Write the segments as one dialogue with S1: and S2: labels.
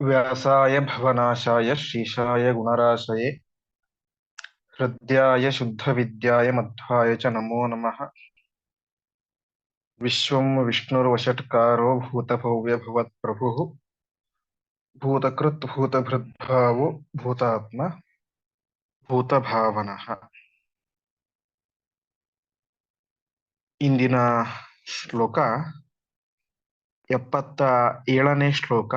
S1: व्यासाय भवनाशाय श्रीशाय गुणराशये हृद्याय शुद्धविद्याय मध्वाय च नमो नमः विश्वं विष्णुर्वषट्कारो भूतभव्यभवत्प्रभुः भूतकृत् भूतभृद्भावो भूतात्मा ಭೂತಭಾವನಃ ಇಂದಿನ ಶ್ಲೋಕ ಎಪ್ಪತ್ತ ಏಳನೇ ಶ್ಲೋಕ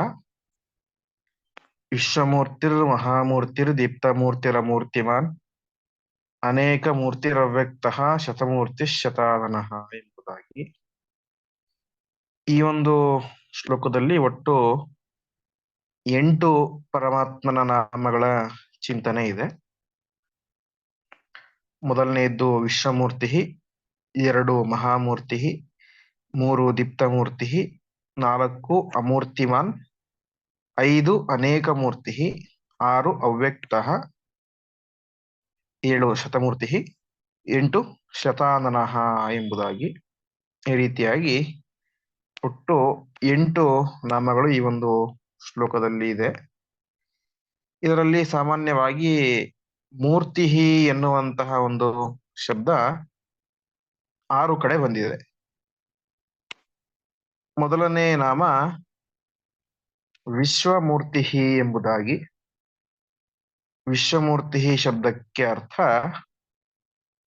S1: ವಿಶ್ವಮೂರ್ತಿರ್, ಮಹಾಮೂರ್ತಿರ್, ದೀಪ್ತಮೂರ್ತಿರ ಮೂರ್ತಿಮಾನ್ ಅನೇಕ ಮೂರ್ತಿರವ್ಯಕ್ತ ಶತಮೂರ್ತಿ ಶತಾನನಃ ಎಂಬುದಾಗಿ. ಈ ಒಂದು ಶ್ಲೋಕದಲ್ಲಿ ಒಟ್ಟು ಎಂಟು ಪರಮಾತ್ಮನ ನಾಮಗಳ ಚಿಂತನೆ ಇದೆ. ಮೊದಲನೆಯದ್ದು ವಿಶ್ವಮೂರ್ತಿ ಎರಡು ಮಹಾಮೂರ್ತಿ ಮೂರು ದೀಪ್ತಮೂರ್ತಿ ನಾಲ್ಕು ಅಮೂರ್ತಿಮಾನ್ ಐದು ಅನೇಕ ಮೂರ್ತಿ ಆರು ಅವ್ಯಕ್ತ, ಏಳು ಶತಮೂರ್ತಿ ಎಂಟು ಶತಾನನಃ ಎಂಬುದಾಗಿ ಈ ರೀತಿಯಾಗಿ ಒಟ್ಟು ಎಂಟು ನಾಮಗಳು ಈ ಒಂದು ಶ್ಲೋಕದಲ್ಲಿ ಇದೆ. ಇದರಲ್ಲಿ ಸಾಮಾನ್ಯವಾಗಿ ಮೂರ್ತಿ ಎನ್ನುವಂತಹ ಒಂದು ಶಬ್ದ ಆರು ಕಡೆ ಬಂದಿದೆ. ಮೊದಲನೇ ನಾಮ ವಿಶ್ವಮೂರ್ತಿ ಎಂಬುದಾಗಿ. ವಿಶ್ವಮೂರ್ತಿ ಶಬ್ದಕ್ಕೆ ಅರ್ಥ,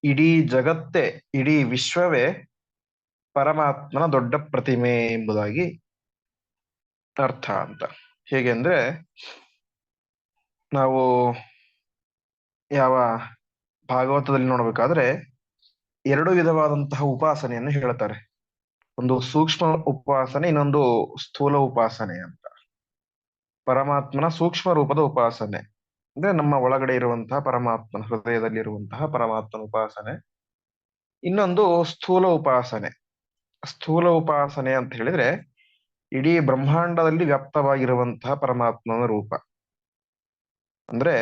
S1: ಇಡೀ ಜಗತ್ತೇ, ಇಡೀ ವಿಶ್ವವೇ ಪರಮಾತ್ಮನ ದೊಡ್ಡ ಪ್ರತಿಮೆ ಎಂಬುದಾಗಿ ಅರ್ಥ ಅಂತ. ಹೇಗೆಂದ್ರೆ ನಾವು ಯಾವ ಭಾಗವತದಲ್ಲಿ ನೋಡಬೇಕಾದ್ರೆ ಎರಡು ವಿಧವಾದಂತಹ ಉಪಾಸನೆಯನ್ನು ಹೇಳ್ತಾರೆ. ಒಂದು ಸೂಕ್ಷ್ಮ ಉಪಾಸನೆ, ಇನ್ನೊಂದು ಸ್ಥೂಲ ಉಪಾಸನೆ ಅಂತ. ಪರಮಾತ್ಮನ ಸೂಕ್ಷ್ಮ ರೂಪದ ಉಪಾಸನೆ. ಅಂದ್ರೆ ನಮ್ಮ ಒಳಗಡೆ ಇರುವಂತಹ ಪರಮಾತ್ಮನ ಹೃದಯದಲ್ಲಿ ಇರುವಂತಹ ಪರಮಾತ್ಮನ ಉಪಾಸನೆ. ಇನ್ನೊಂದು ಸ್ಥೂಲ ಉಪಾಸನೆ. ಸ್ಥೂಲ ಉಪಾಸನೆ ಅಂತ ಹೇಳಿದ್ರೆ ಇಡೀ ಬ್ರಹ್ಮಾಂಡದಲ್ಲಿ ವ್ಯಾಪ್ತವಾಗಿರುವಂತಹ ಪರಮಾತ್ಮನ ರೂಪ. ಅಂದ್ರೆ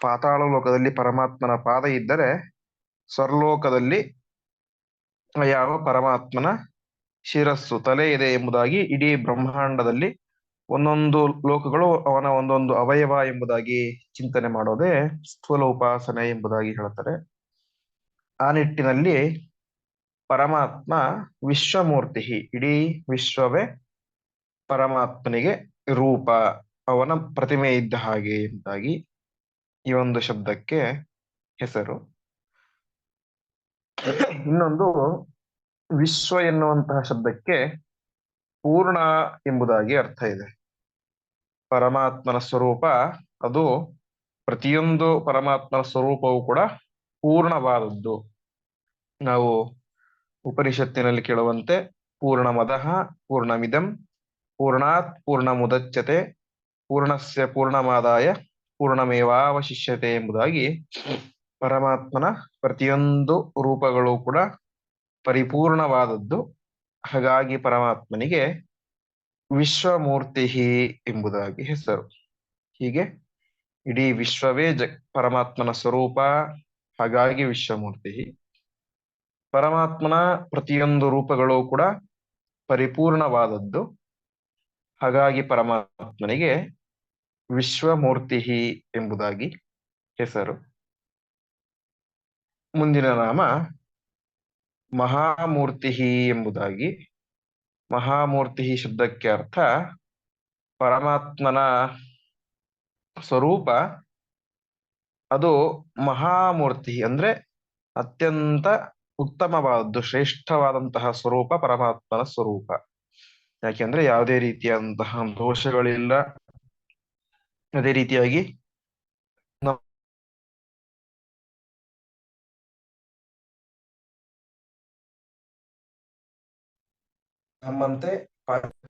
S1: ಪಾತಾಳ ಲೋಕದಲ್ಲಿ ಪರಮಾತ್ಮನ ಪಾದ ಇದ್ದರೆ ಸ್ವರ್ಲೋಕದಲ್ಲಿ ಯಾವ ಪರಮಾತ್ಮನ ಶಿರಸ್ಸು ತಲೆ ಇದೆ ಎಂಬುದಾಗಿ ಇಡೀ ಬ್ರಹ್ಮಾಂಡದಲ್ಲಿ ಒಂದೊಂದು ಲೋಕಗಳು ಅವನ ಒಂದೊಂದು ಅವಯವ ಎಂಬುದಾಗಿ ಚಿಂತನೆ ಮಾಡೋದೇ ಸ್ಥೂಲ ಉಪಾಸನೆ ಎಂಬುದಾಗಿ ಹೇಳ್ತಾರೆ ಆ ನಿಟ್ಟಿನಲ್ಲಿ ಪರಮಾತ್ಮ ವಿಶ್ವಮೂರ್ತಿ ಇಡೀ ವಿಶ್ವವೇ ಪರಮಾತ್ಮನಿಗೆ ರೂಪ, ಅವನ ಪ್ರತಿಮೆ ಇದ್ದ ಹಾಗೆ ಎಂಬುದಾಗಿ ಈ ಒಂದು ಶಬ್ದಕ್ಕೆ ಹೆಸರು. ಇನ್ನೊಂದು ವಿಶ್ವ ಎನ್ನುವಂತಹ ಶಬ್ದಕ್ಕೆ ಪೂರ್ಣ ಎಂಬುದಾಗಿ ಅರ್ಥ ಇದೆ. ಪರಮಾತ್ಮನ ಸ್ವರೂಪ, ಅದು ಪ್ರತಿಯೊಂದು ಪರಮಾತ್ಮನ ಸ್ವರೂಪವು ಕೂಡ ಪೂರ್ಣವಾದದ್ದು. ನಾವು ಉಪನಿಷತ್ತಿನಲ್ಲಿ ಕೇಳುವಂತೆ ಪೂರ್ಣ ಮದಃ ಪೂರ್ಣಮಿದಂ, ಪೂರ್ಣಾತ್ ಪೂರ್ಣ ಮುದಚ್ಚತೆ ಪೂರ್ಣಸ್ಯ ಪೂರ್ಣಮಾದಾಯ, ಪೂರ್ಣಮೇವಾವಶಿಷ್ಯತೆ ಎಂಬುದಾಗಿ ಪರಮಾತ್ಮನ ಪ್ರತಿಯೊಂದು ರೂಪಗಳು ಕೂಡ ಪರಿಪೂರ್ಣವಾದದ್ದು. ಹಾಗಾಗಿ ಪರಮಾತ್ಮನಿಗೆ ವಿಶ್ವಮೂರ್ತಿ ಎಂಬುದಾಗಿ ಹೆಸರು. ಹೀಗೆ, ಇಡೀ ವಿಶ್ವವೇ ಜ, ಪರಮಾತ್ಮನ ಸ್ವರೂಪ, ಹಾಗಾಗಿ ವಿಶ್ವಮೂರ್ತಿ ಪರಮಾತ್ಮನ ಪ್ರತಿಯೊಂದು ರೂಪಗಳು ಕೂಡ ಪರಿಪೂರ್ಣವಾದದ್ದು. ಹಾಗಾಗಿ ಪರಮಾತ್ಮನಿಗೆ ವಿಶ್ವಮೂರ್ತಿ ಎಂಬುದಾಗಿ ಹೆಸರು. ಮುಂದಿನ ನಾಮ ಮಹಾಮೂರ್ತಿ ಎಂಬುದಾಗಿ ಮಹಾಮೂರ್ತಿ ಶಬ್ದಕ್ಕೆ ಅರ್ಥ ಪರಮಾತ್ಮನ ಸ್ವರೂಪ ಅದು ಮಹಾಮೂರ್ತಿ ಅಂದ್ರೆ ಅತ್ಯಂತ ಉತ್ತಮವಾದದ್ದು, ಶ್ರೇಷ್ಠವಾದಂತಹ ಸ್ವರೂಪ ಪರಮಾತ್ಮನ ಸ್ವರೂಪ. ಯಾಕೆಂದ್ರೆ ಯಾವುದೇ ರೀತಿಯಾದಂತಹ ದೋಷಗಳಿಲ್ಲ. ಅದೇ ರೀತಿಯಾಗಿ ನಮ್ಮಂತೆ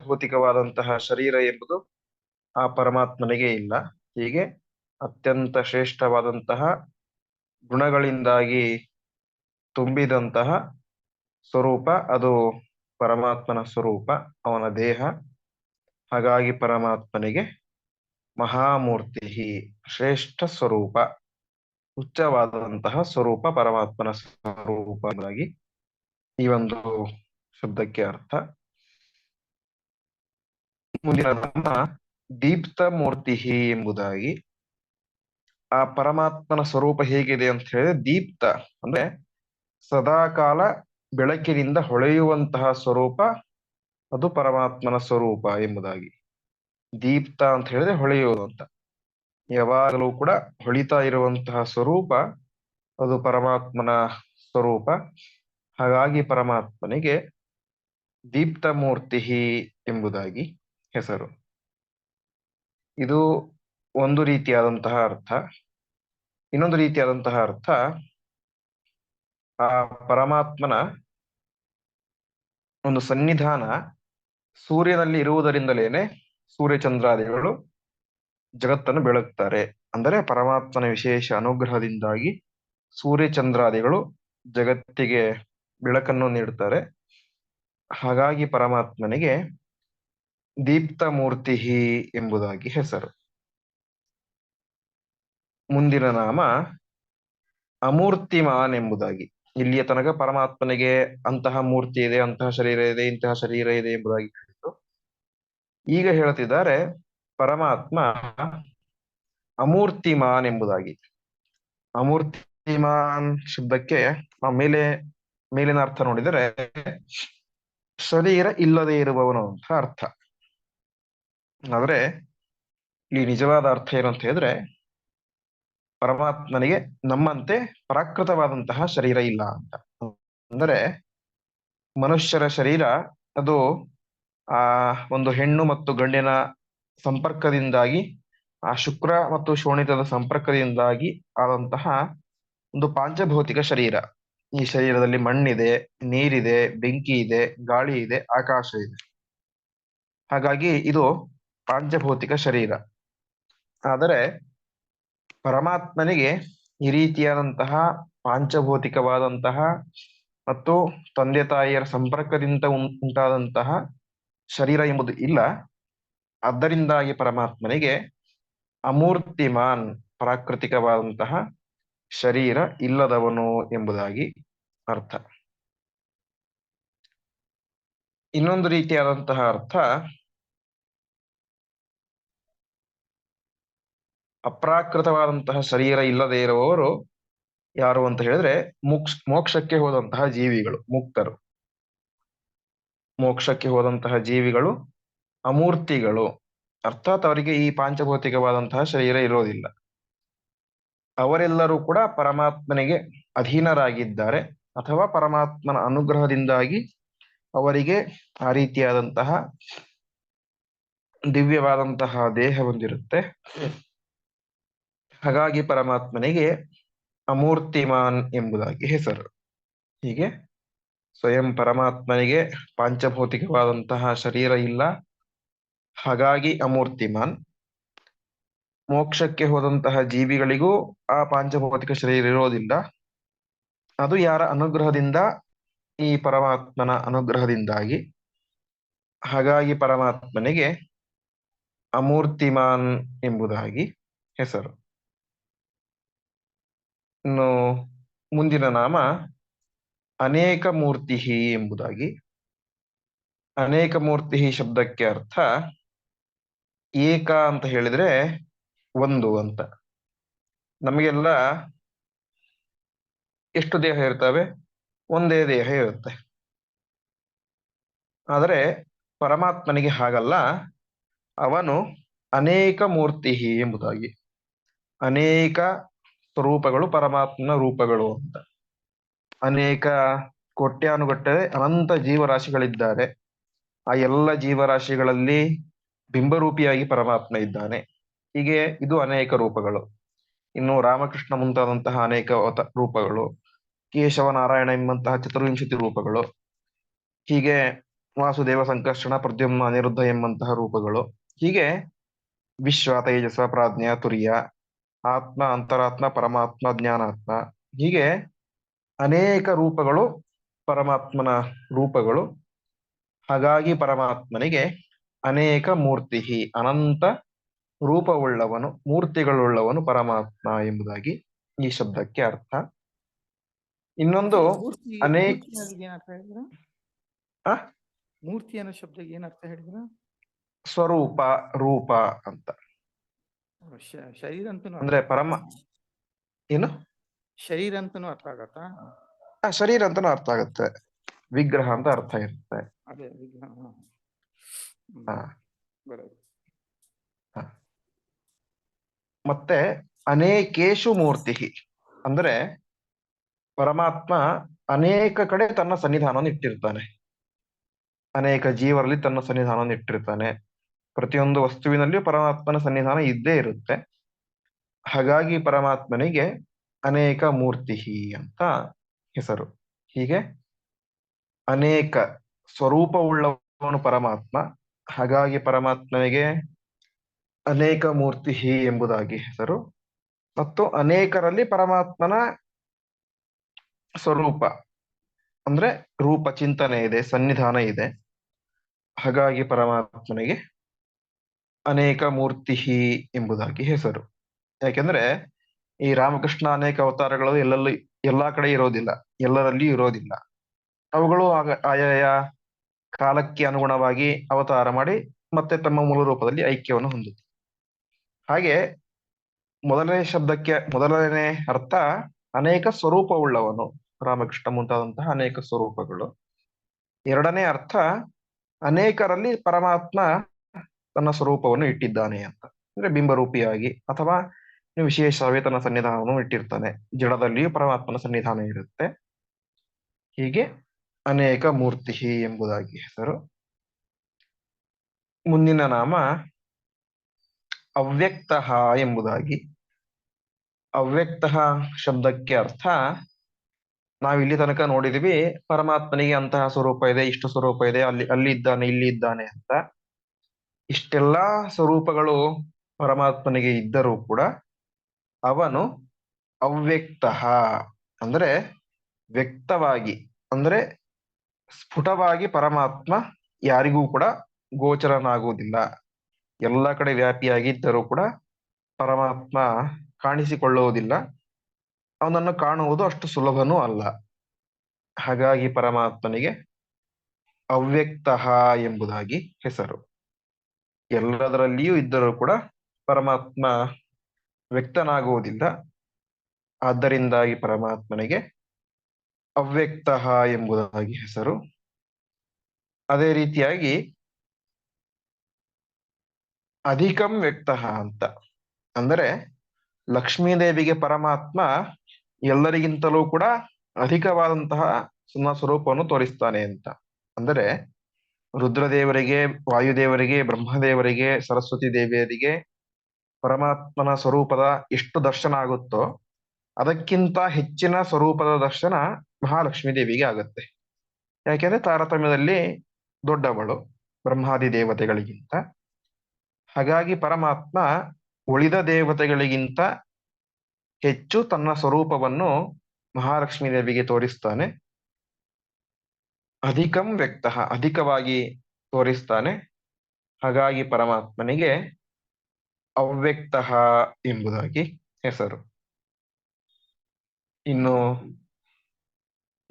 S1: ಭೌತಿಕವಾದಂತಹ ಶರೀರ ಎಂಬುದು ಆ ಪರಮಾತ್ಮನಿಗೆ ಇಲ್ಲ. ಹೀಗೆ ಅತ್ಯಂತ ಶ್ರೇಷ್ಠವಾದಂತಹ ಗುಣಗಳಿಂದಾಗಿ ತುಂಬಿದಂತಹ ಸ್ವರೂಪ ಅದು ಪರಮಾತ್ಮನ ಸ್ವರೂಪ, ಅವನ ದೇಹ. ಹಾಗಾಗಿ ಪರಮಾತ್ಮನಿಗೆ ಮಹಾಮೂರ್ತಿ ಶ್ರೇಷ್ಠ ಸ್ವರೂಪ, ಉಚ್ಚವಾದಂತಹ ಸ್ವರೂಪ ಪರಮಾತ್ಮನ ಸ್ವರೂಪವಾಗಿ ಈ ಒಂದು ಶಬ್ದಕ್ಕೆ ಅರ್ಥ. ಮುಂದಿನ ನಮ್ಮ ದೀಪ್ತ ಮೂರ್ತಿ ಎಂಬುದಾಗಿ. ಆ ಪರಮಾತ್ಮನ ಸ್ವರೂಪ ಹೇಗಿದೆ ಅಂತ ಹೇಳಿದ್ರೆ ದೀಪ್ತ ಅಂದ್ರೆ ಸದಾಕಾಲ ಬೆಳಕಿನಿಂದ ಹೊಳೆಯುವಂತಹ ಸ್ವರೂಪ, ಅದು ಪರಮಾತ್ಮನ ಸ್ವರೂಪ ಎಂಬುದಾಗಿ. ದೀಪ್ತ ಅಂತ ಹೇಳಿದ್ರೆ ಹೊಳೆಯುವುದು ಅಂತ. ಯಾವಾಗಲೂ ಕೂಡ ಹೊಳಿತಾ ಇರುವಂತಹ ಸ್ವರೂಪ, ಅದು ಪರಮಾತ್ಮನ ಸ್ವರೂಪ. ಹಾಗಾಗಿ ಪರಮಾತ್ಮನಿಗೆ ದೀಪ್ತ ಮೂರ್ತಿ ಎಂಬುದಾಗಿ. ಹೆಸರು. ಇದು ಒಂದು ರೀತಿಯಾದಂತಹ ಅರ್ಥ. ಇನ್ನೊಂದು ರೀತಿಯಾದಂತಹ ಅರ್ಥ, ಆ ಪರಮಾತ್ಮನ ಒಂದು ಸನ್ನಿಧಾನ ಸೂರ್ಯನಲ್ಲಿ ಇರುವುದರಿಂದಲೇನೆ ಸೂರ್ಯಚಂದ್ರಾದಿಗಳು ಜಗತ್ತನ್ನು ಬೆಳಗ್ತಾರೆ ಅಂದರೆ ಪರಮಾತ್ಮನ ವಿಶೇಷ ಅನುಗ್ರಹದಿಂದಾಗಿ ಸೂರ್ಯಚಂದ್ರಾದಿಗಳು ಜಗತ್ತಿಗೆ ಬೆಳಕನ್ನು ನೀಡುತ್ತಾರೆ ಹಾಗಾಗಿ ಪರಮಾತ್ಮನಿಗೆ ದೀಪ್ತ ಮೂರ್ತಿ ಎಂಬುದಾಗಿ ಹೆಸರು. ಮುಂದಿನ ನಾಮ ಅಮೂರ್ತಿಮಾನ್ ಎಂಬುದಾಗಿ. ಇಲ್ಲಿಯ ತನಕ ಪರಮಾತ್ಮನಿಗೆ ಅಂತಹ ಮೂರ್ತಿ ಇದೆ, ಅಂತಹ ಶರೀರ ಇದೆ, ಇಂತಹ ಶರೀರ ಇದೆ ಎಂಬುದಾಗಿ ಹೇಳಿತು ಈಗ ಹೇಳುತ್ತಿದ್ದಾರೆ ಪರಮಾತ್ಮ ಅಮೂರ್ತಿಮಾನ್ ಎಂಬುದಾಗಿ. ಅಮೂರ್ತಿಮಾನ್ ಶಬ್ದಕ್ಕೆ ಮೇಲೆ, ಮೇಲಿನ ಅರ್ಥ ನೋಡಿದರೆ, ಶರೀರ ಇಲ್ಲದೆ ಇರುವವನು ಅಂತ ಅರ್ಥ. ಆದ್ರೆ ಇಲ್ಲಿ ನಿಜವಾದ ಅರ್ಥ ಏನು ಅಂತ ಹೇಳಿದ್ರೆ, ಪರಮಾತ್ಮನಿಗೆ ನಮ್ಮಂತೆ ಪ್ರಾಕೃತವಾದಂತಹ ಶರೀರ ಇಲ್ಲ ಅಂತ. ಅಂದರೆ ಮನುಷ್ಯರ ಶರೀರ, ಅದು ಆ ಒಂದು ಹೆಣ್ಣು ಮತ್ತು ಗಂಡಿನ ಸಂಪರ್ಕದಿಂದಾಗಿ, ಆ ಶುಕ್ರ ಮತ್ತು ಶೋಣಿತದ ಸಂಪರ್ಕದಿಂದಾಗಿ ಆದಂತಹ ಒಂದು ಪಾಂಚಭೌತಿಕ ಶರೀರ. ಈ ಶರೀರದಲ್ಲಿ ಮಣ್ಣಿದೆ, ನೀರಿದೆ, ಬೆಂಕಿ ಇದೆ, ಗಾಳಿ ಇದೆ, ಆಕಾಶ ಇದೆ. ಹಾಗಾಗಿ ಇದು ಪಾಂಚಭೌತಿಕ ಶರೀರ. ಆದರೆ ಪರಮಾತ್ಮನಿಗೆ ಈ ರೀತಿಯಾದಂತಹ ಪಾಂಚಭೌತಿಕವಾದಂತಹ ಮತ್ತು ತಂದೆ ತಾಯಿಯರ ಸಂಪರ್ಕದಿಂದ ಉಂಟಾದಂತಹ ಶರೀರ ಎಂಬುದು ಇಲ್ಲ. ಆದ್ದರಿಂದಾಗಿ ಪರಮಾತ್ಮನಿಗೆ ಅಮೂರ್ತಿಮಾನ್ ಪ್ರಾಕೃತಿಕವಾದಂತಹ ಶರೀರ ಇಲ್ಲದವನು ಎಂಬುದಾಗಿ ಅರ್ಥ. ಇನ್ನೊಂದು ರೀತಿಯಾದಂತಹ ಅರ್ಥ ಅಪ್ರಾಕೃತವಾದಂತಹ ಶರೀರ ಇಲ್ಲದೆ ಇರುವವರು ಯಾರು ಅಂತ ಹೇಳಿದ್ರೆ ಮುಕ್ಷ ಮೋಕ್ಷಕ್ಕೆ ಹೋದಂತಹ ಜೀವಿಗಳು, ಮುಕ್ತರು. ಮೋಕ್ಷಕ್ಕೆ ಹೋದಂತಹ ಜೀವಿಗಳು, ಅಮೂರ್ತಿಗಳು. ಅರ್ಥಾತ್ ಅವರಿಗೆ ಈ ಪಾಂಚಭೌತಿಕವಾದಂತಹ ಶರೀರ ಇರೋದಿಲ್ಲ. ಅವರೆಲ್ಲರೂ ಕೂಡ ಪರಮಾತ್ಮನಿಗೆ ಅಧೀನರಾಗಿದ್ದಾರೆ ಅಥವಾ ಪರಮಾತ್ಮನ ಅನುಗ್ರಹದಿಂದಾಗಿ ಅವರಿಗೆ ಆ ರೀತಿಯಾದಂತಹ ದಿವ್ಯವಾದಂತಹ ದೇಹ ಹೊಂದಿರುತ್ತೆ ಹಾಗಾಗಿ ಪರಮಾತ್ಮನಿಗೆ ಅಮೂರ್ತಿಮಾನ್ ಎಂಬುದಾಗಿ ಹೆಸರು. ಹೀಗೆ ಸ್ವಯಂ ಪರಮಾತ್ಮನಿಗೆ ಪಾಂಚಭೌತಿಕವಾದಂತಹ ಶರೀರ ಇಲ್ಲ. ಹಾಗಾಗಿ ಅಮೂರ್ತಿಮಾನ್. ಮೋಕ್ಷಕ್ಕೆ ಹೋದಂತಹ ಜೀವಿಗಳಿಗೂ ಆ ಪಾಂಚಭೌತಿಕ ಶರೀರ ಇರೋದಿಲ್ಲ. ಅದು ಯಾರ ಅನುಗ್ರಹದಿಂದ? ಈ ಪರಮಾತ್ಮನ ಅನುಗ್ರಹದಿಂದಾಗಿ. ಹಾಗಾಗಿ ಪರಮಾತ್ಮನಿಗೆ ಅಮೂರ್ತಿಮಾನ್ ಎಂಬುದಾಗಿ ಹೆಸರು. ಮುಂದಿನ ನಾಮ ಅನೇಕ ಮೂರ್ತಿ ಎಂಬುದಾಗಿ. ಅನೇಕ ಮೂರ್ತಿ ಶಬ್ದಕ್ಕೆ ಅರ್ಥ ಏಕ ಅಂತ ಹೇಳಿದ್ರೆ ಒಂದು ಅಂತ. ನಮಗೆಲ್ಲ ಎಷ್ಟು ದೇಹ ಇರ್ತವೆ? ಒಂದೇ ದೇಹ ಇರುತ್ತೆ. ಆದರೆ ಪರಮಾತ್ಮನಿಗೆ ಹಾಗಲ್ಲ. ಅವನು ಅನೇಕ ಮೂರ್ತಿ ಎಂಬುದಾಗಿ. ಅನೇಕ ಸ್ವರೂಪಗಳು ಪರಮಾತ್ಮನ ರೂಪಗಳು ಅಂತ. ಅನೇಕ ಕೋಟ್ಯಾನುಗಟ್ಟಲೆ ಅನಂತ ಜೀವರಾಶಿಗಳಿದ್ದಾರೆ. ಆ ಎಲ್ಲ ಜೀವರಾಶಿಗಳಲ್ಲಿ ಬಿಂಬರೂಪಿಯಾಗಿ ಪರಮಾತ್ಮ ಇದ್ದಾನೆ. ಹೀಗೆ ಇದು ಅನೇಕ ರೂಪಗಳು. ಇನ್ನು ರಾಮಕೃಷ್ಣ ಮುಂತಾದಂತಹ ಅನೇಕ ರೂಪಗಳು ಕೇಶವ ನಾರಾಯಣ ಎಂಬಂತಹ ಚತುರ್ವಿಂಶತಿ ರೂಪಗಳು, ಹೀಗೆ ವಾಸುದೇವ ಸಂಕರ್ಷಣ ಪ್ರದ್ಯುಮ್ನ ಅನಿರುದ್ಧ ಎಂಬಂತಹ ರೂಪಗಳು, ಹೀಗೆ ವಿಶ್ವ ತೇಜಸ ಪ್ರಾಜ್ಞ ತುರ್ಯ ಆತ್ಮ ಅಂತರಾತ್ಮ ಪರಮಾತ್ಮ ಜ್ಞಾನಾತ್ಮ. ಹೀಗೆ ಅನೇಕ ರೂಪಗಳು ಪರಮಾತ್ಮನ ರೂಪಗಳು. ಹಾಗಾಗಿ ಪರಮಾತ್ಮನಿಗೆ ಅನೇಕ ಮೂರ್ತಿ ಅನಂತ ರೂಪವುಳ್ಳವನು ಮೂರ್ತಿಗಳುಳ್ಳವನು ಪರಮಾತ್ಮ ಎಂಬುದಾಗಿ ಈ ಶಬ್ದಕ್ಕೆ ಅರ್ಥ. ಇನ್ನೊಂದು ಅನೇಕ-
S2: ಮೂರ್ತಿ ಅನ್ನೋ ಶಬ್ದ ಏನರ್ಥ ಹೇಳಿದ್ರ?
S1: ಸ್ವರೂಪ ರೂಪ ಅಂತ.
S2: ಶರೀರ ಅಂತೂ
S1: ಅಂದ್ರೆ ಪರಮ ಏನು?
S2: ಶರೀರ ಅಂತನು ಅರ್ಥ ಆಗತ್ತಾ?
S1: ಶರೀರ ಅಂತಾನು ಅರ್ಥ ಆಗುತ್ತೆ. ವಿಗ್ರಹ ಅಂತ ಅರ್ಥ ಇರುತ್ತೆ.
S2: ಅದೇ ವಿಗ್ರಹ.
S1: ಮತ್ತೆ ಅನೇಕೇಶು ಮೂರ್ತಿ ಅಂದ್ರೆ ಪರಮಾತ್ಮ ಅನೇಕ ಕಡೆ ತನ್ನ ಸನ್ನಿಧಾನವನ್ನು ಇಟ್ಟಿರ್ತಾನೆ. ಅನೇಕ ಜೀವರಲ್ಲಿ ತನ್ನ ಸನ್ನಿಧಾನವನ್ನು ಇಟ್ಟಿರ್ತಾನೆ. ಪ್ರತಿಯೊಂದು ವಸ್ತುವಿನಲ್ಲಿಯೂ ಪರಮಾತ್ಮನ ಸನ್ನಿಧಾನ ಇದ್ದೇ ಇರುತ್ತೆ. ಹಾಗಾಗಿ ಪರಮಾತ್ಮನಿಗೆ ಅನೇಕ ಮೂರ್ತಿ ಅಂತ ಹೆಸರು. ಹೀಗೆ ಅನೇಕ ಸ್ವರೂಪವುಳ್ಳವನು ಪರಮಾತ್ಮ. ಹಾಗಾಗಿ ಪರಮಾತ್ಮನಿಗೆ ಅನೇಕ ಮೂರ್ತಿ ಎಂಬುದಾಗಿ ಹೆಸರು. ಮತ್ತು ಅನೇಕರಲ್ಲಿ ಪರಮಾತ್ಮನ ಸ್ವರೂಪ. ಅಂದ್ರೆ ರೂಪ ಚಿಂತನೆ ಇದೆ, ಸನ್ನಿಧಾನ ಇದೆ. ಹಾಗಾಗಿ ಪರಮಾತ್ಮನಿಗೆ ಅನೇಕ ಮೂರ್ತಿ ಎಂಬುದಾಗಿ ಹೆಸರು. ಯಾಕೆಂದ್ರೆ ಈ ರಾಮಕೃಷ್ಣ ಅನೇಕ ಅವತಾರಗಳು ಎಲ್ಲಲ್ಲಿ, ಎಲ್ಲಾ ಕಡೆ ಇರೋದಿಲ್ಲ, ಎಲ್ಲರಲ್ಲಿಯೂ ಇರೋದಿಲ್ಲ. ಅವುಗಳು ಆಗ, ಆಯಾಯ ಕಾಲಕ್ಕೆ ಅನುಗುಣವಾಗಿ ಅವತಾರ ಮಾಡಿ ಮತ್ತೆ ತಮ್ಮ ಮೂಲ ರೂಪದಲ್ಲಿ ಐಕ್ಯವನ್ನು ಹೊಂದುತ್ತೆ. ಹಾಗೆ ಮೊದಲನೇ ಶಬ್ದಕ್ಕೆ, ಮೊದಲನೇ ಅರ್ಥ ಅನೇಕ ಸ್ವರೂಪವುಳ್ಳವನು ರಾಮಕೃಷ್ಣ ಮುಂತಾದಂತಹ ಅನೇಕ ಸ್ವರೂಪಗಳು. ಎರಡನೇ ಅರ್ಥ ಅನೇಕರಲ್ಲಿ ಪರಮಾತ್ಮ ತನ್ನ ಸ್ವರೂಪವನ್ನು ಇಟ್ಟಿದ್ದಾನೆ ಅಂತ. ಅಂದ್ರೆ ಬಿಂಬರೂಪಿಯಾಗಿ ಅಥವಾ ವಿಶೇಷವಾಗಿ ತನ್ನ ಸನ್ನಿಧಾನವನ್ನು ಇಟ್ಟಿರ್ತಾನೆ. ಜಡದಲ್ಲಿಯೂ ಪರಮಾತ್ಮನ ಸನ್ನಿಧಾನ ಇರುತ್ತೆ. ಹೀಗೆ ಅನೇಕ ಮೂರ್ತಿ ಎಂಬುದಾಗಿ ಹೆಸರು. ಮುಂದಿನ ನಾಮ ಅವ್ಯಕ್ತ ಎಂಬುದಾಗಿ. ಅವ್ಯಕ್ತ ಶಬ್ದಕ್ಕೆ ಅರ್ಥ ನಾವಿಲ್ಲಿ ತನಕ ನೋಡಿದ್ವಿ ಪರಮಾತ್ಮನಿಗೆ ಅಂತಹ ಸ್ವರೂಪ ಇದೆ, ಇಷ್ಟು ಸ್ವರೂಪ ಇದೆ, ಅಲ್ಲಿ ಅಲ್ಲಿ ಇದ್ದಾನೆ, ಇಲ್ಲಿ ಇದ್ದಾನೆ ಅಂತ. ಇಷ್ಟೆಲ್ಲಾ ಸ್ವರೂಪಗಳು ಪರಮಾತ್ಮನಿಗೆ ಇದ್ದರೂ ಕೂಡ ಅವನು ಅವ್ಯಕ್ತ. ಅಂದ್ರೆ ವ್ಯಕ್ತವಾಗಿ, ಅಂದ್ರೆ ಸ್ಫುಟವಾಗಿ ಪರಮಾತ್ಮ ಯಾರಿಗೂ ಕೂಡ ಗೋಚರನಾಗುವುದಿಲ್ಲ. ಎಲ್ಲ ಕಡೆ ವ್ಯಾಪಿಯಾಗಿದ್ದರೂ ಕೂಡ ಪರಮಾತ್ಮ ಕಾಣಿಸಿಕೊಳ್ಳುವುದಿಲ್ಲ. ಅವನನ್ನು ಕಾಣುವುದು ಅಷ್ಟು ಸುಲಭನೂ ಅಲ್ಲ. ಹಾಗಾಗಿ ಪರಮಾತ್ಮನಿಗೆ ಅವ್ಯಕ್ತ ಎಂಬುದಾಗಿ ಹೆಸರು. ಎಲ್ಲದರಲ್ಲಿಯೂ ಇದ್ದರೂ ಕೂಡ ಪರಮಾತ್ಮ ವ್ಯಕ್ತನಾಗುವುದಿಲ್ಲ. ಆದ್ದರಿಂದಾಗಿ ಪರಮಾತ್ಮನಿಗೆ ಅವ್ಯಕ್ತ ಎಂಬುದಾಗಿ ಹೆಸರು. ಅದೇ ರೀತಿಯಾಗಿ ಅಧಿಕಂ ವ್ಯಕ್ತ ಅಂತ. ಅಂದರೆ ಲಕ್ಷ್ಮೀದೇವಿಗೆ ಪರಮಾತ್ಮ ಎಲ್ಲರಿಗಿಂತಲೂ ಕೂಡ ಅಧಿಕವಾದಂತಹ ಸುನ್ನ ಸ್ವರೂಪವನ್ನು ತೋರಿಸ್ತಾನೆ ಅಂತ. ಅಂದರೆ ರುದ್ರದೇವರಿಗೆ, ವಾಯುದೇವರಿಗೆ, ಬ್ರಹ್ಮದೇವರಿಗೆ, ಸರಸ್ವತಿ ದೇವಿಯರಿಗೆ ಪರಮಾತ್ಮನ ಸ್ವರೂಪದ ಎಷ್ಟು ದರ್ಶನ ಆಗುತ್ತೋ ಅದಕ್ಕಿಂತ ಹೆಚ್ಚಿನ ಸ್ವರೂಪದ ದರ್ಶನ ಮಹಾಲಕ್ಷ್ಮೀ ದೇವಿಗೆ ಆಗುತ್ತೆ. ಯಾಕೆಂದ್ರೆ ತಾರತಮ್ಯದಲ್ಲಿ ದೊಡ್ಡವಳು ಬ್ರಹ್ಮಾದಿ ದೇವತೆಗಳಿಗಿಂತ. ಹಾಗಾಗಿ ಪರಮಾತ್ಮ ಉಳಿದ ದೇವತೆಗಳಿಗಿಂತ ಹೆಚ್ಚು ತನ್ನ ಸ್ವರೂಪವನ್ನು ಮಹಾಲಕ್ಷ್ಮೀ ದೇವಿಗೆ ತೋರಿಸ್ತಾನೆ. ಅಧಿಕಂ ವ್ಯಕ್ತ, ಅಧಿಕವಾಗಿ ತೋರಿಸ್ತಾನೆ. ಹಾಗಾಗಿ ಪರಮಾತ್ಮನಿಗೆ ಅವ್ಯಕ್ತ ಎಂಬುದಾಗಿ ಹೆಸರು. ಇನ್ನು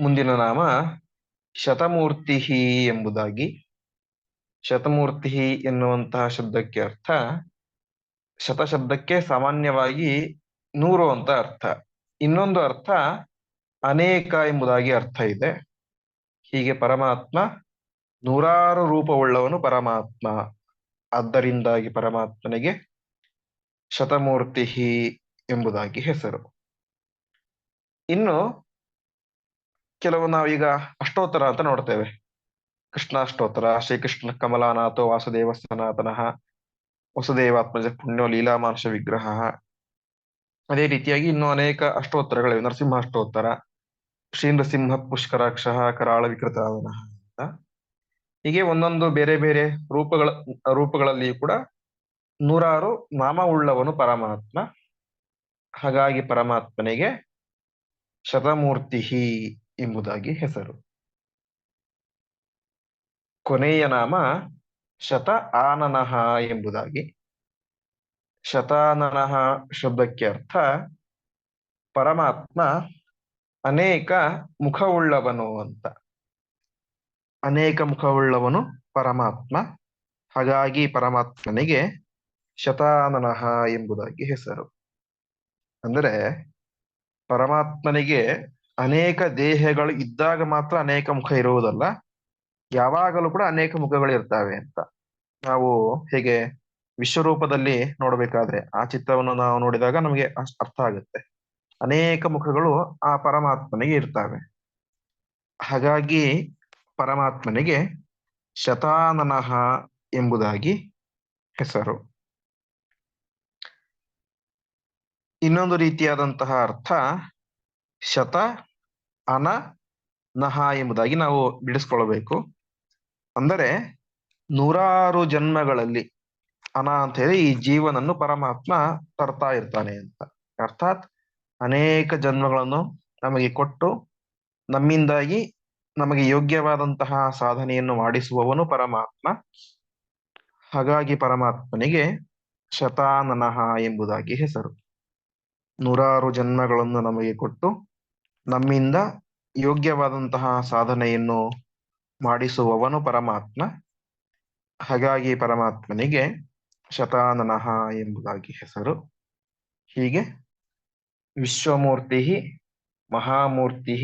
S1: ಮುಂದಿನ ನಾಮ ಶತಮೂರ್ತಿ ಎಂಬುದಾಗಿ. ಶತಮೂರ್ತಿ ಎನ್ನುವಂತಹ ಶಬ್ದಕ್ಕೆ ಅರ್ಥ, ಶತಶಬ್ದಕ್ಕೆ ಸಾಮಾನ್ಯವಾಗಿ ನೂರು ಅಂತ ಅರ್ಥ. ಇನ್ನೊಂದು ಅರ್ಥ ಅನೇಕ ಎಂಬುದಾಗಿ ಅರ್ಥ ಇದೆ. ಹೀಗೆ ಪರಮಾತ್ಮ ನೂರಾರು ರೂಪವುಳ್ಳವನು ಪರಮಾತ್ಮ. ಆದ್ದರಿಂದಾಗಿ ಪರಮಾತ್ಮನಿಗೆ ಶತಮೂರ್ತಿ ಎಂಬುದಾಗಿ ಹೆಸರು. ಇನ್ನು ಕೆಲವು ನಾವೀಗ ಅಷ್ಟೋತ್ತರ ಅಂತ ನೋಡ್ತೇವೆ. ಕೃಷ್ಣಾಷ್ಟೋತ್ತರ, ಶ್ರೀಕೃಷ್ಣ ಕಮಲಾನಾಥೋ ವಾಸುದೇವ ಸನಾತನಃ, ವಸುದೇವಾತ್ಮಜ ಪುಣ್ಯೋ ಲೀಲಾಮಾನುಷ ವಿಗ್ರಹ. ಅದೇ ರೀತಿಯಾಗಿ ಇನ್ನು ಅನೇಕ ಅಷ್ಟೋತ್ತರಗಳಿವೆ. ನರಸಿಂಹಾಷ್ಟೋತ್ತರ ಶ್ರೀ ನೃಸಿಂಹ ಪುಷ್ಕರಾಕ್ಷ ಕರಾಳ ವಿಕೃತಾವನ ಅಂತ. ಹೀಗೆ ಒಂದೊಂದು ಬೇರೆ ಬೇರೆ ರೂಪಗಳ ರೂಪಗಳಲ್ಲಿ ಕೂಡ ನೂರಾರು ನಾಮವುಳ್ಳವನು ಪರಮಾತ್ಮ. ಹಾಗಾಗಿ ಪರಮಾತ್ಮನಿಗೆ ಶತಮೂರ್ತಿ ಎಂಬುದಾಗಿ ಹೆಸರು. ಕೊನೆಯ ನಾಮ ಶತ ಆನನಃ ಎಂಬುದಾಗಿ. ಶತಾನನಃ ಶಬ್ದಕ್ಕೆ ಅರ್ಥ ಪರಮಾತ್ಮ ಅನೇಕ ಮುಖವುಳ್ಳವನು ಅಂತ. ಅನೇಕ ಮುಖವುಳ್ಳವನು ಪರಮಾತ್ಮ. ಹಾಗಾಗಿ ಪರಮಾತ್ಮನಿಗೆ ಶತಾನನಃ ಎಂಬುದಾಗಿ ಹೆಸರು. ಅಂದರೆ ಪರಮಾತ್ಮನಿಗೆ ಅನೇಕ ದೇಹಗಳು ಇದ್ದಾಗ ಮಾತ್ರ ಅನೇಕ ಮುಖ ಇರುವುದಲ್ಲ, ಯಾವಾಗಲೂ ಕೂಡ ಅನೇಕ ಮುಖಗಳು ಇರ್ತವೆ ಅಂತ. ನಾವು ಹೇಗೆ ವಿಶ್ವರೂಪದಲ್ಲಿ ನೋಡಬೇಕಾದ್ರೆ ಆ ಚಿತ್ರವನ್ನು ನಾವು ನೋಡಿದಾಗ ನಮಗೆ ಅರ್ಥ ಆಗುತ್ತೆ. ಅನೇಕ ಮುಖಗಳು ಆ ಪರಮಾತ್ಮನಿಗೆ ಇರ್ತವೆ. ಹಾಗಾಗಿ ಪರಮಾತ್ಮನಿಗೆ ಶತಾನನಃ ಎಂಬುದಾಗಿ ಹೆಸರು. ಇನ್ನೊಂದು ರೀತಿಯಾದಂತಹ ಅರ್ಥ ಶತ ಅನ ನಹ ಎಂಬುದಾಗಿ ನಾವು ಬಿಡಿಸ್ಕೊಳ್ಬೇಕು ಅಂದರೆ ನೂರಾರು ಜನ್ಮಗಳಲ್ಲಿ ಅನ ಅಂತ ಹೇಳಿ ಈ ಜೀವನನ್ನು ಪರಮಾತ್ಮ ತರ್ತಾ ಇರ್ತಾನೆ ಅಂತ. ಅರ್ಥಾತ್ ಅನೇಕ ಜನ್ಮಗಳನ್ನು ನಮಗೆ ಕೊಟ್ಟು ನಮ್ಮಿಂದಾಗಿ ನಮಗೆ ಯೋಗ್ಯವಾದಂತಹ ಸಾಧನೆಯನ್ನು ಮಾಡಿಸುವವನು ಪರಮಾತ್ಮ. ಹಾಗಾಗಿ ಪರಮಾತ್ಮನಿಗೆ ಶತಾನನಃ ಎಂಬುದಾಗಿ ಹೆಸರು. ನೂರಾರು ಜನ್ಮಗಳನ್ನು ನಮಗೆ ಕೊಟ್ಟು ನಮ್ಮಿಂದ ಯೋಗ್ಯವಾದಂತಹ ಸಾಧನೆಯನ್ನು ಮಾಡಿಸುವವನು ಪರಮಾತ್ಮ. ಹಾಗಾಗಿ ಪರಮಾತ್ಮನಿಗೆ ಶತಾನನಃ ಎಂಬುದಾಗಿ ಹೆಸರು. ಹೀಗೆ ವಿಶ್ವಮೂರ್ತಿ ಮಹಾಮೂರ್ತಿ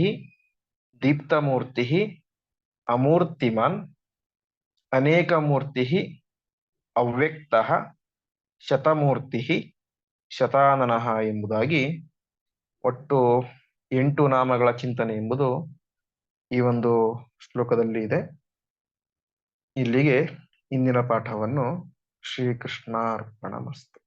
S1: ದೀಪ್ತಮೂರ್ತಿ ಅಮೂರ್ತಿಮಾನ್ ಅನೇಕ ಮೂರ್ತಿ ಅವ್ಯಕ್ತ ಶತಮೂರ್ತಿ ಶತಾನನಃ ಎಂಬುದಾಗಿ ಒಟ್ಟು ಎಂಟು ನಾಮಗಳ ಚಿಂತನೆ ಎಂಬುದು ಈ ಒಂದು ಶ್ಲೋಕದಲ್ಲಿ ಇದೆ. ಇಲ್ಲಿಗೆ ಇಂದಿನ ಪಾಠವನ್ನು ಶ್ರೀಕೃಷ್ಣಾರ್ಪಣಮಸ್ತು.